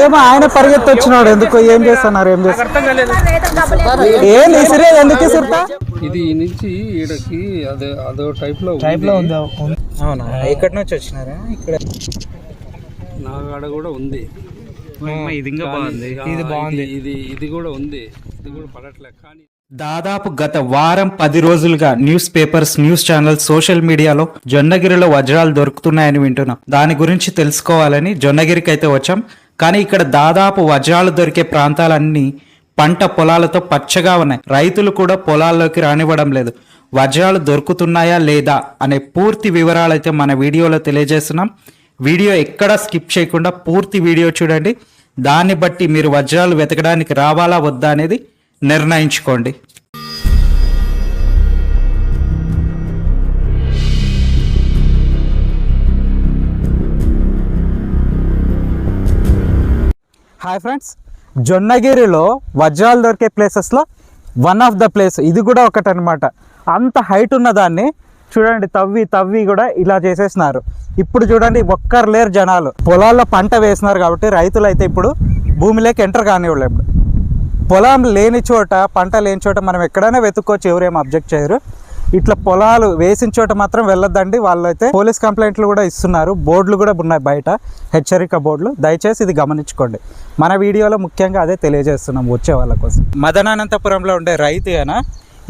ఏమో ఆయన పరిగెత్తి వచ్చినాడు ఎందుకు ఏం చేస్తున్నారు? ఏం చేస్తున్నారు? ఏం ఇసిరే ఎందుకు ఇసురుతా ఇది నుంచి ఈడకి అదే అదో టైప్లో టైప్లో ఉంది. అవునా? ఇక్కడ నుంచి వచ్చినారా? ఇక్కడ. నా కాడ కూడా ఉంది. ఇది ఇంకా బాగుంది. ఇది బాగుంది. ఇది ఇది కూడా ఉంది. ఇది కూడా పడట్లే కానీ దాదాపు గత వారం పది రోజులుగా news papers news channels social మీడియాలో జొన్నగిరిలో వజ్రాలు దొరుకుతున్నాయని వింటున్నాం. దాని గురించి తెలుసుకోవాలని జొన్నగిరికి అయితే వచ్చాం. కానీ ఇక్కడ దాదాపు వజ్రాలు దొరికే ప్రాంతాలన్నీ పంట పొలాలతో పచ్చగా ఉన్నాయి. రైతులు కూడా పొలాల్లోకి రానివ్వడం లేదు. వజ్రాలు దొరుకుతున్నాయా లేదా అనే పూర్తి వివరాలు అయితే మన వీడియోలో తెలియజేస్తున్నాం. వీడియో ఎక్కడా స్కిప్ చేయకుండా పూర్తి వీడియో చూడండి. దాన్ని బట్టి మీరు వజ్రాలు వెతకడానికి రావాలా వద్దా అనేది నిర్ణయించుకోండి. హాయ్ ఫ్రెండ్స్ జొన్నగిరిలో వజ్రాలు దొరికే ప్లేసెస్లో వన్ ఆఫ్ ద ప్లేస్ ఇది కూడా ఒకటి అనమాట అంత హైట్ ఉన్న దాన్ని చూడండి తవ్వి తవ్వి కూడా ఇలా చేసేసినారు. ఇప్పుడు చూడండి ఒక్కరు లేరు జనాలు. పొలాల్లో పంట వేసినారు కాబట్టి రైతులు అయితే ఇప్పుడు భూమిలోకి ఎంటర్ కానివ్వలేదు ఇప్పుడు పొలం లేని చోట పంట లేని చోట మనం ఎక్కడైనా వెతుక్కోవచ్చు ఎవరేం అబ్జెక్ట్ చేయరు. ఇట్లా పొలాలు వేసిన చోట మాత్రం వెళ్ళొద్దండి. వాళ్ళు అయితే పోలీస్ కంప్లైంట్లు కూడా ఇస్తున్నారు. బోర్డులు కూడా ఉన్నాయి బయట. హెచ్చరిక బోర్డులు. దయచేసి ఇది గమనించుకోండి. మన వీడియోలో ముఖ్యంగా అదే తెలియజేస్తున్నాం వచ్చే వాళ్ళ కోసం. మదనానంతపురంలో ఉండే రైతు అయినా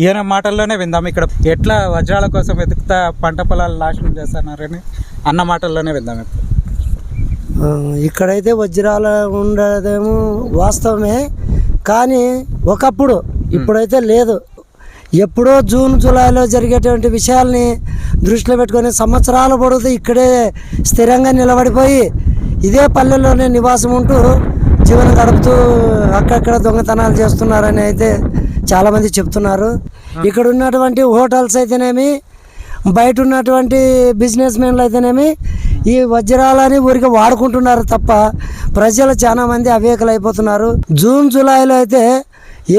ఈయన మాటల్లోనే విందాం. ఇక్కడ ఎట్లా వజ్రాల కోసం వెతుకుతా పంట పొలాలు నాశనం చేస్తున్నారని అన్న మాటల్లోనే విందాం ఇప్పుడు. ఇక్కడైతే వజ్రాలు ఉండదేమో వాస్తవమే. కానీ ఒకప్పుడు ఇప్పుడైతే లేదు. ఎప్పుడో జూన్ జూలైలో జరిగేటువంటి విషయాల్ని దృష్టిలో పెట్టుకొని సంవత్సరాల పొడుగుతూ ఇక్కడే స్థిరంగా నిలబడిపోయి ఇదే పల్లెల్లోనే నివాసం ఉంటూ జీవనం గడుపుతూ అక్కడక్కడ దొంగతనాలు చేస్తున్నారని అయితే చాలామంది చెప్తున్నారు. ఇక్కడ ఉన్నటువంటి హోటల్స్ అయితేనేమి బయట ఉన్నటువంటి బిజినెస్ మెన్లు అయితేనేమి ఈ వజ్రాలని ఊరికి వాడుకుంటున్నారు తప్ప ప్రజలు చాలా మంది అవేకలు అయిపోతున్నారు జూన్ జూలైలో అయితే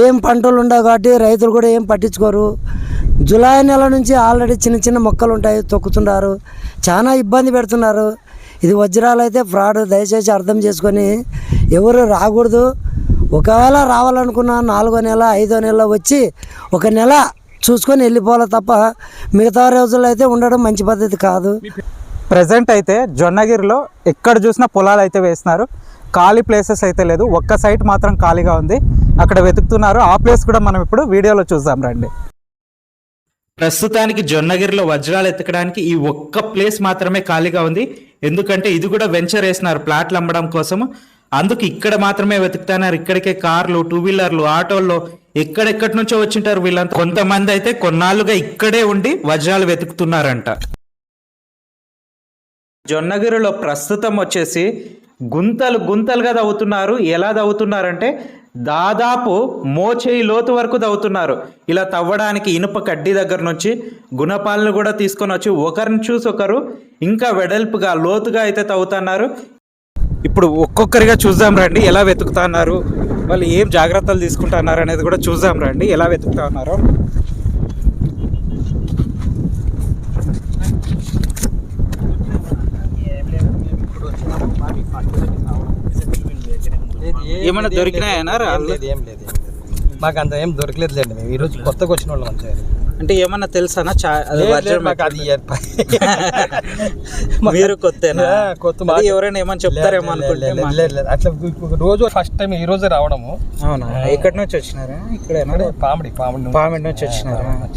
ఏం పంటలు ఉండవు కాబట్టి రైతులు కూడా ఏం పట్టించుకోరు. జూలై నెల నుంచి ఆల్రెడీ చిన్న చిన్న మొక్కలు ఉంటాయి తొక్కుతున్నారు చాలా ఇబ్బంది పెడుతున్నారు. ఇది వజ్రాలు అయితే ఫ్రాడ్ దయచేసి అర్థం చేసుకొని ఎవరు రాకూడదు. ఒకవేళ రావాలనుకున్న నాలుగో నెల ఐదో నెల వచ్చి ఒక నెల చూసుకొని వెళ్ళిపోవాలి తప్ప మిగతా రోజుల్లో అయితే ఉండడం మంచి పద్ధతి కాదు. ప్రజెంట్ అయితే జొన్నగిరిలో ఎక్కడ చూసినా పొలాలు అయితే వేస్తున్నారు. ఖాళీ ప్లేసెస్ అయితే లేదు. ఒక్క సైట్ మాత్రం ఖాళీగా ఉంది. అక్కడ వెతుకుతున్నారు. ఆ ప్లేస్ కూడా మనం ఇప్పుడు వీడియోలో చూద్దాం రండి. ప్రస్తుతానికి జొన్నగిరిలో వజ్రాలు ఎతకడానికి ఈ ఒక్క ప్లేస్ మాత్రమే ఖాళీగా ఉంది. ఎందుకంటే ఇది కూడా వెంచర్ వేసినారు. ప్లాట్లు అమ్మడం కోసం అందుకు ఇక్కడ మాత్రమే వెతుకుతున్నారు. ఇక్కడికే కార్లు టూ వీలర్లు ఆటోల్లో ఎక్కడెక్కడి నుంచో వచ్చింటారు వీళ్ళంతా. కొంతమంది అయితే కొన్నాళ్ళుగా ఇక్కడే ఉండి వజ్రాలు వెతుకుతున్నారంట. జొన్నగిరిలో ప్రస్తుతం వచ్చేసి గుంతలు గుంతలుగా తవ్వుతున్నారు. ఎలా తవ్వుతున్నారంటే దాదాపు మోచేయి లోతు వరకు తవ్వుతున్నారు. ఇలా తవ్వడానికి ఇనుప కడ్డీ దగ్గర నుంచి గుణపాలను కూడా తీసుకొని వచ్చి ఒకరిని చూసి ఒకరు ఇంకా వెడల్పుగా లోతుగా అయితే తవ్వుతున్నారు. ఇప్పుడు ఒక్కొక్కరిగా చూద్దాం రండి ఎలా వెతుకుతున్నారు? వాళ్ళు ఏం జాగ్రత్తలు తీసుకుంటున్నారు అనేది కూడా చూద్దాం రండి ఎలా వెతుకుతా ఉన్నారో ఏమైనా దొరికినాయనా? లేదు ఏం లేదు. మాకు అంత ఏం దొరకలేదులేండి మేము. ఈరోజు కొత్తగా వచ్చిన వాళ్ళం అంతే. అంటే ఏమన్నా తెలుసానా? మీరు కొత్తేనా? కొత్త మాకు- ఎవరైనా ఏమని చెప్తారేమో అనుకుంటే. అట్లా రోజు ఫస్ట్ టైం ఈ రోజే రావడము. అవునా? ఎక్కడి నుంచి వచ్చినారా? ఇక్కడేనా? పామిడి పామిడి. పామిడి నుంచి వచ్చినారా?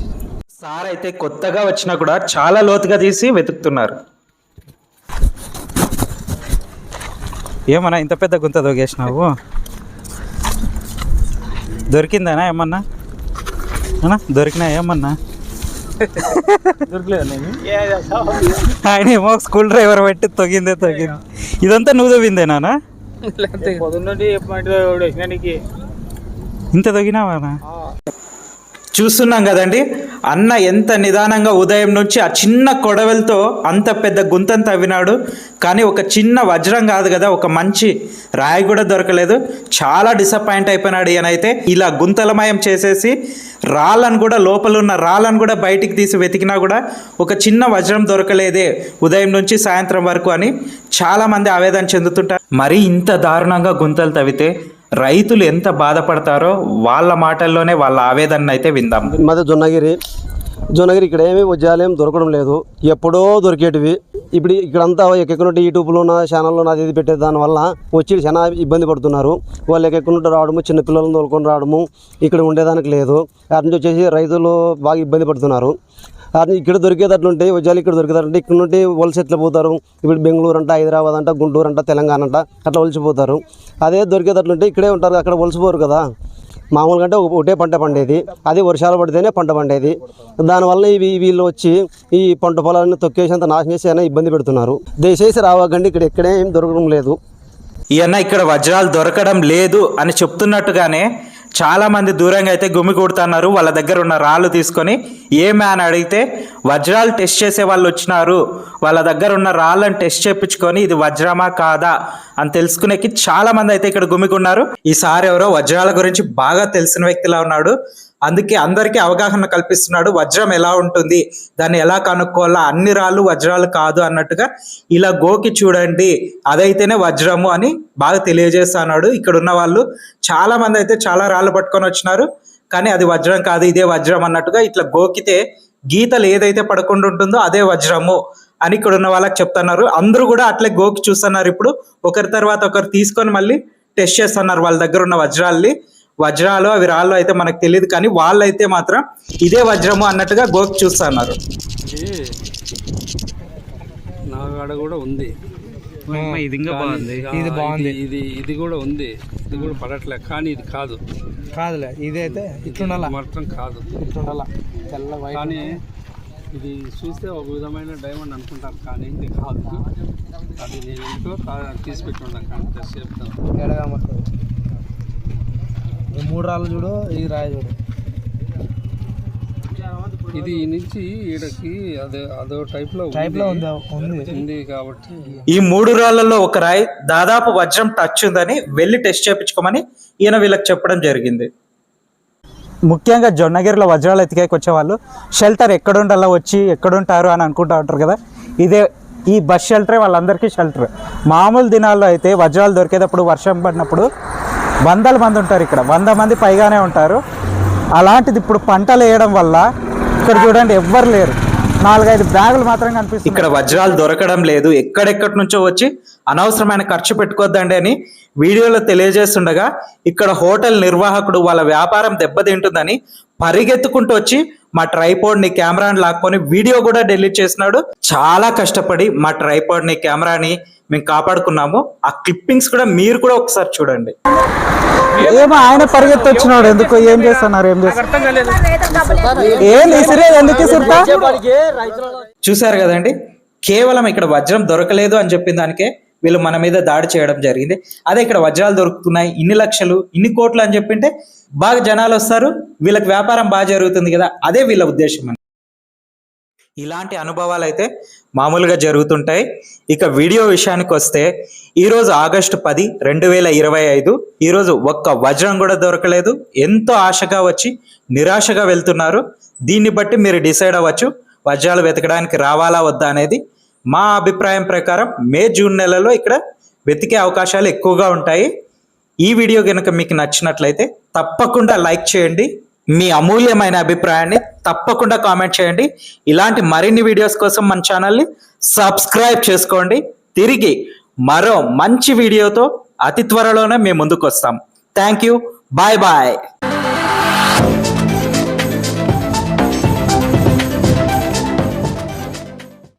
సార్ అయితే కొత్తగా వచ్చినా కూడా చాలా లోతుగా తీసి వెతుకుతున్నారు. ఏమన్నా? ఇంత పెద్ద గుంత దొగేసినావు దొరికిందేనా ఏమన్నా? అన్నా దొరికినా ఏమన్నా? ఆయన ఏమో స్కూల్ డ్రైవర్ పెట్టి తొగిందే తొగింది. ఇదంతా నువ్వు తవ్విందేనా ఇంత తొగినావానా చూస్తున్నాం కదండి. అన్న ఎంత నిదానంగా ఉదయం నుంచి ఆ చిన్న కొడవలతో అంత పెద్ద గుంతం తవ్వినాడు. కానీ ఒక చిన్న వజ్రం కాదు కదా ఒక మంచి రాయి కూడా దొరకలేదు. చాలా డిసప్పాయింట్ అయిపోయినాడు ఈయనైతే ఇలా గుంతలమయం చేసేసి రాళ్ళను కూడా లోపల ఉన్న రాళ్ళను కూడా బయటికి తీసి వెతికినా కూడా ఒక చిన్న వజ్రం దొరకలేదే ఉదయం నుంచి సాయంత్రం వరకు అని చాలామంది ఆవేదన చెందుతుంటారు. మరి ఇంత దారుణంగా గుంతలు తవ్వితే రైతులు ఎంత బాధపడతారో వాళ్ళ మాటల్లోనే వాళ్ళ ఆవేదన అయితే విందాం. మాది జొన్నగిరి జొన్నగిరి ఇక్కడ ఏమి ఉద్యాలయం దొరకడం లేదు. ఎప్పుడో దొరికేటివి. ఇప్పుడు ఇక్కడంతా ఎక్కడుంటే యూట్యూబ్లో ఉన్న ఛానల్లో నాది ఇది పెట్టే దానివల్ల వచ్చి చాలా ఇబ్బంది పడుతున్నారు. వాళ్ళు ఎక్కడుంటే రావడము చిన్న పిల్లలను తోలుకొని రావడము ఇక్కడ ఉండేదానికి లేదు. అటు నుంచి వచ్చేసి రైతులు బాగా ఇబ్బంది పడుతున్నారు. అది ఇక్కడ దొరికేటట్లు ఉంటాయి వజ్రాలు ఇక్కడ దొరికేటట్లుంటే ఇక్కడ నుండి వలస ఎట్లా పోతారు? ఇప్పుడు బెంగళూరు అంట హైదరాబాద్ అంట గుంటూరు అంట తెలంగాణ అంట అట్లా వలసిపోతారు అదే దొరికేటట్లు ఉంటే ఇక్కడే ఉంటారు అక్కడ వలసిపోరు కదా. మామూలుగా అంటే ఒకటే పంట పండేది. అది వర్షాలు పడితేనే పంట పండేది. దానివల్ల ఇవి వీళ్ళు వచ్చి ఈ పంట పొలాలను తొక్కేసి అంత నాశనం చేసి అయినా ఇబ్బంది పెడుతున్నారు. దయచేసి రావకండి ఇక్కడ ఎక్కడే ఏం దొరకడం లేదు. ఈయన ఇక్కడ వజ్రాలు దొరకడం లేదు అని చెప్తున్నట్టుగానే చాలా మంది దూరంగా అయితే గుమి కొడుతున్నారు. వాళ్ళ దగ్గర ఉన్న రాళ్ళు తీసుకొని ఏమే అని అడిగితే వజ్రాలు టెస్ట్ చేసే వాళ్ళు వచ్చినారు. వాళ్ళ దగ్గర ఉన్న రాళ్ళని టెస్ట్ చేయించుకొని ఇది వజ్రమా కాదా అని తెలుసుకునేకి చాలా మంది అయితే ఇక్కడ గుమికున్నారు ఈసారి ఎవరో వజ్రాల గురించి బాగా తెలిసిన వ్యక్తిలా ఉన్నాడు. అందుకే అందరికీ అవగాహన కల్పిస్తున్నాడు. వజ్రం ఎలా ఉంటుంది? దాన్ని ఎలా కనుక్కోవాలా? అన్ని రాళ్ళు వజ్రాలు కాదు అన్నట్టుగా ఇలా గోకి చూడండి. అదైతేనే వజ్రము అని బాగా తెలియజేస్తున్నాడు. ఇక్కడ ఉన్న వాళ్ళు చాలా మంది అయితే చాలా రాళ్ళు పట్టుకొని వచ్చినారు. కానీ అది వజ్రం కాదు ఇదే వజ్రం అన్నట్టుగా ఇట్లా గోకితే గీతలు ఏదైతే పడకుండా ఉంటుందో అదే వజ్రము అని ఇక్కడ ఉన్న వాళ్ళకి చెప్తున్నారు. అందరూ కూడా అట్లే గోకి చూస్తున్నారు. ఇప్పుడు ఒకరి తర్వాత ఒకరు తీసుకొని మళ్ళీ టెస్ట్ చేస్తున్నారు వాళ్ళ దగ్గర ఉన్న వజ్రాల్ని. వజ్రాలు అవి రాళ్ళు అయితే మనకు తెలియదు కానీ వాళ్ళైతే మాత్రం ఇదే వజ్రము అన్నట్టుగా గోకి చూస్తున్నారు. ఇది నా కాడ కూడా ఉంది. ఇది ఇంకా బాగుంది. ఇది బాగుంది. ఇది ఇది కూడా ఉంది. ఇది కూడా పడట్లే కానీ ఇది కాదు. కాదులే ఇదైతే ఇది మాత్రం కాదు. కానీ ఇది చూస్తే ఒక విధమైన డైమండ్ అనుకుంటారు కానీ ఇది కాదు. అది నేను ఇంట్లో తీసి పెట్టున్నాను కానీ టెస్ట్ చెప్తాను మూడు రాళ్ళు చూడు ఇది రాయి చూడు. ఇది ఈ నుంచి ఈడకి అదే అదో టైప్లో టైప్లో ఉంది? ఉంది. ఉంది కాబట్టి. ఈ మూడు రాళ్ళలో ఒక రాయి దాదాపు వజ్రం టచ్ ఉందని వెళ్ళి టెస్ట్ చేయించుకోమని ఈయన వీళ్ళకి చెప్పడం జరిగింది. ముఖ్యంగా జొన్నగిరిలో వజ్రాలు ఎతికేకి వచ్చేవాళ్ళు షెల్టర్ ఎక్కడుండాలో వచ్చి ఎక్కడుంటారు అని అనుకుంటా ఉంటారు కదా? ఇదే ఈ బస్ షెల్టరే వాళ్ళందరికీ షెల్టర్ మామూలు దినాల్లో అయితే వజ్రాలు దొరికేటప్పుడు వర్షం పడినప్పుడు వందల మంది ఉంటారు ఇక్కడ. వంద మంది పైగానే ఉంటారు. అలాంటిది ఇప్పుడు పంటలు వేయడం వల్ల ఇక్కడ చూడండి ఎవ్వరు లేరు. నాలుగైదు బ్యాగులు మాత్రం కనిపిస్తుంది ఇక్కడ వజ్రాలు దొరకడం లేదు. ఎక్కడెక్కడి నుంచో వచ్చి అనవసరమైన ఖర్చు పెట్టుకోవద్దండి అని వీడియోలో తెలియజేస్తుండగా ఇక్కడ హోటల్ నిర్వాహకుడు వాళ్ళ వ్యాపారం దెబ్బతింటుందని పరిగెత్తుకుంటూ వచ్చి మా ట్రైపోడ్ని కెమెరాని లాక్కొని వీడియో కూడా డిలీట్ చేసినాడు చాలా కష్టపడి మా ట్రైపోడ్ని కెమెరాని మేము కాపాడుకున్నాము. ఆ క్లిప్పింగ్స్ కూడా మీరు కూడా ఒకసారి చూడండి. ఏమో ఆయన పరిగెత్తి వచ్చినాడు ఎందుకు? ఏం చేస్తున్నారు? ఏం చేస్తున్నారు? ఏం ఇసిరేది ఎందుకు ఇసురుతా చూశారు కదండి? కేవలం ఇక్కడ వజ్రం దొరకలేదు అని చెప్పిన దానికే వీళ్ళు మన మీద దాడి చేయడం జరిగింది. అదే ఇక్కడ వజ్రాలు దొరుకుతున్నాయి. ఇన్ని లక్షలు ఇన్ని కోట్లు అని చెప్పింటే బాగా జనాలు వస్తారు. వీళ్ళకి వ్యాపారం బాగా జరుగుతుంది కదా. అదే వీళ్ళ ఉద్దేశం అని ఇలాంటి అనుభవాలు అయితే మామూలుగా జరుగుతుంటాయి. ఇక వీడియో విషయానికి వస్తే ఈరోజు ఆగస్టు పది రెండు వేల ఇరవై ఐదు ఈరోజు ఒక్క వజ్రం కూడా దొరకలేదు. ఎంతో ఆశగా వచ్చి నిరాశగా వెళ్తున్నారు. దీన్ని బట్టి మీరు డిసైడ్ అవ్వచ్చు వజ్రాలు వెతకడానికి రావాలా వద్దా అనేది మా అభిప్రాయం ప్రకారం మే జూన్ నెలలో ఇక్కడ వెతికే అవకాశాలు ఎక్కువగా ఉంటాయి. ఈ వీడియో కనుక మీకు నచ్చినట్లయితే తప్పకుండా లైక్ చేయండి. మీ అమూల్యమైన అభిప్రాయాన్ని తప్పకుండా కామెంట్ చేయండి. ఇలాంటి మరిన్ని వీడియోస్ కోసం మన ఛానల్ని సబ్స్క్రైబ్ చేసుకోండి. తిరిగి మరో మంచి వీడియోతో అతి త్వరలోనే మేము ముందుకు వస్తాం థ్యాంక్ యూ బాయ్ బాయ్